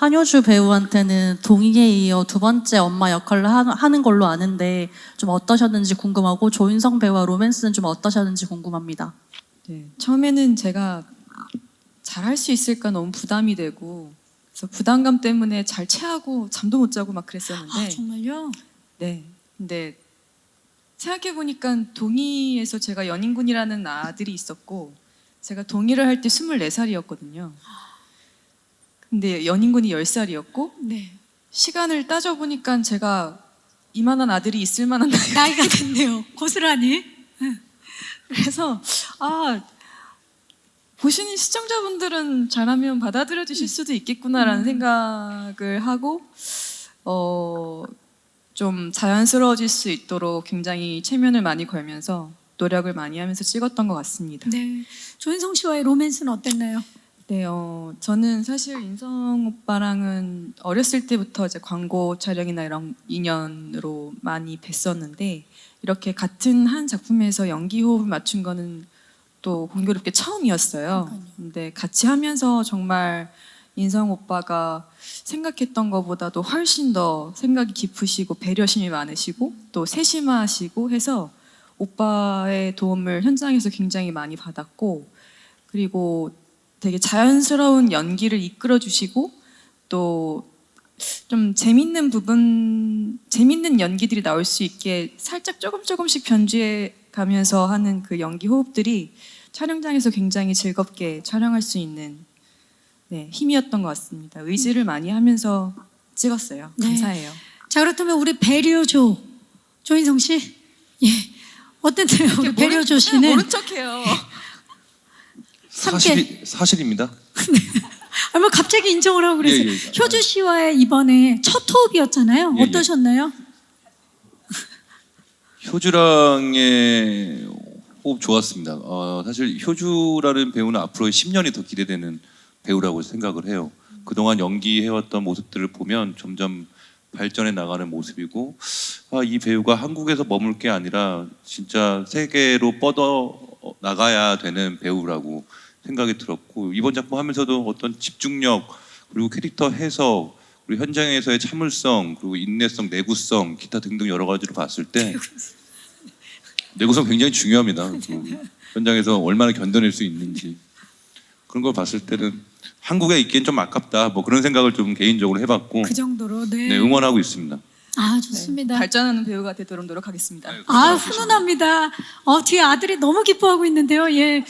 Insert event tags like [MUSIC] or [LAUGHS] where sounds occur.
한효주 배우한테는 동희에 이어 두 번째 엄마 역할을 하, 하는 걸로 아는데 좀 어떠셨는지 궁금하고 조인성 배우와 로맨스는 좀 어떠셨는지 궁금합니다. 네, 처음에는 제가 잘할 수 있을까 너무 부담이 되고 그래서 부담감 때문에 잘 체하고 잠도 못 자고 막 그랬었는데 아, 정말요? 네. 근데 생각해 보니까 동의에서 제가 연인군이라는 아들이 있었고 제가 동의를 할 때 24살이었거든요. 근데 연인군이 10살이었고 네. 시간을 따져 보니까 제가 이만한 아들이 있을 만한 나이 나이가 됐네요. 고스란히. 그래서 아 보시는 시청자분들은 잘하면 받아들여 주실 수도 있겠구나라는 생각을 하고 어 좀 자연스러워질 수 있도록 굉장히 체면을 많이 걸면서 노력을 많이 하면서 찍었던 것 같습니다. 네. 조인성 씨와의 로맨스는 어땠나요? 네, 어, 저는 사실 인성 오빠랑은 어렸을 때부터 이제 광고 촬영이나 이런 인연으로 많이 뵀었는데 이렇게 같은 한 작품에서 연기 호흡을 맞춘 거는 또 공교롭게 처음이었어요. 그러니까요. 근데 같이 하면서 정말 인성 오빠가 생각했던 것보다도 훨씬 더 생각이 깊으시고 배려심이 많으시고 또 세심하시고 해서 오빠의 도움을 현장에서 굉장히 많이 받았고 그리고 되게 자연스러운 연기를 이끌어 주시고 또 좀 재밌는 부분, 재밌는 연기들이 나올 수 있게 살짝 조금 조금씩 변주해 가면서 하는 그 연기 호흡들이 촬영장에서 굉장히 즐겁게 촬영할 수 있는 네, 힘이었던 것 같습니다. 의지를 많이 하면서 찍었어요. 네. 감사해요. 자 그렇다면 우리 배려조 조인성 씨, 예 어땠나요? 우리 배려조 씨는 모른 척해요. 함께- 사실 사실입니다. [LAUGHS] 아마 갑자기 인정을 하고 그래서 예, 예. 효주 씨와의 이번에 첫 호흡이었잖아요. 예, 예. 어떠셨나요? 효주랑의 호흡 좋았습니다. 어, 사실 효주라는 배우는 앞으로 10년이 더 기대되는 배우라고 생각을 해요. 그동안 연기해왔던 모습들을 보면 점점 발전해 나가는 모습이고 아, 이 배우가 한국에서 머물 게 아니라 진짜 세계로 뻗어 나가야 되는 배우라고 생각이 들었고 이번 작품 하면서도 어떤 집중력 그리고 캐릭터 해석 그리고 현장에서의 참을성 그리고 인내성 내구성 기타 등등 여러 가지로 봤을 때 [LAUGHS] 내구성 굉장히 중요합니다. 그 현장에서 얼마나 견뎌낼 수 있는지 그런 걸 봤을 때는 한국에 있기엔 좀 아깝다 뭐 그런 생각을 좀 개인적으로 해봤고 그 정도로 네. 네, 응원하고 있습니다. 아 좋습니다. 발전하는 배우가 되도록 노력하겠습니다. 아 훈훈합니다. 어 뒤에 아들이 너무 기뻐하고 있는데요. 예.